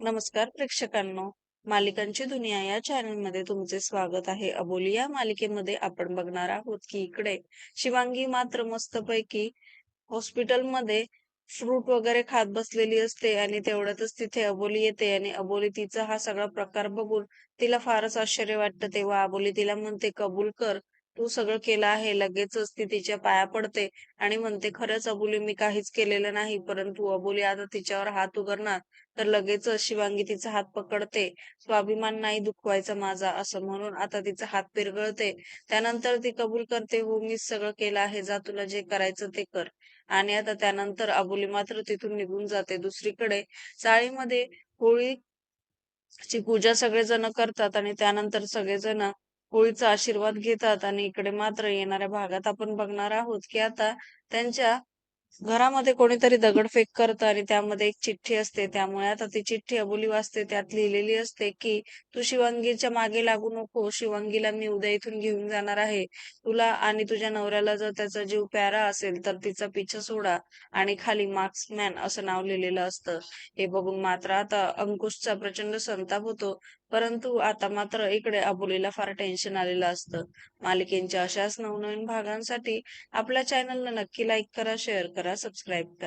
नमस्कार प्रेक्षकांनो. मालिकांची दुनिया या चॅनलमध्ये तुमचे स्वागत आहे. अबोली या मालिकेमध्ये आपण बघणार आहोत की इकडे शिवांगी मात्र मस्तपैकी हॉस्पिटलमध्ये फ्रूट वगैरे खात बसलेली असते आणि तेवढ्यातच तिथे अबोली येते आणि अबोली तिचा हा सगळा प्रकार बघून तिला फारच आश्चर्य वाटतं तेव्हा अबोली तिला म्हणते कबूल कर तू सगळं केलं आहे लगेचच ती तिच्या पाया पडते आणि म्हणते खरंच अबोली मी काहीच केलेलं नाही परंतु अबोली आता तिच्यावर हात उघडणार तर लगेचच शिवांगी तिचा हात पकडते. स्वाभिमान नाही दुखवायचा माझा असं म्हणून आता तिचा हात पिरगळते. त्यानंतर ती कबूल करते हो मीच सगळं केलं आहे जा तुला जे करायचं ते कर. आणि आता त्यानंतर अबोली मात्र तिथून निघून जाते दुसरीकडे. चाळीमध्ये होळी ची पूजा सगळेजण करतात आणि त्यानंतर सगळेजण होळीचा आशीर्वाद घेतात आणि इकडे मात्र येणाऱ्या भागात आपण बघणार आहोत की आता त्यांच्या घरामध्ये कोणीतरी दगडफेक करतं आणि त्यामध्ये एक चिठ्ठी असते. त्यामुळे आता ती चिठ्ठी अबोली वाचते. त्यात लिहिलेली असते की तू शिवांगीच्या मागे लागू नको. शिवांगीला मी उद्या इथून घेऊन जाणार आहे. तुला आणि तुझ्या नवऱ्याला जर त्याचा जीव प्यारा असेल तर तिचा पिछा सोडा आणि खाली मार्क्समॅन असं नाव लिहिलेलं असतं. हे बघून मात्र आता अंकुशचा प्रचंड संताप होतो. परंतु आता मात्र इकडे अबोलीला फार टेन्शन आलेलं असतं. मालिकेंच्या अशाच नवनवीन भागांसाठी आपल्या चॅनलला नक्की लाईक करा शेअर करा सबस्क्राईब करा.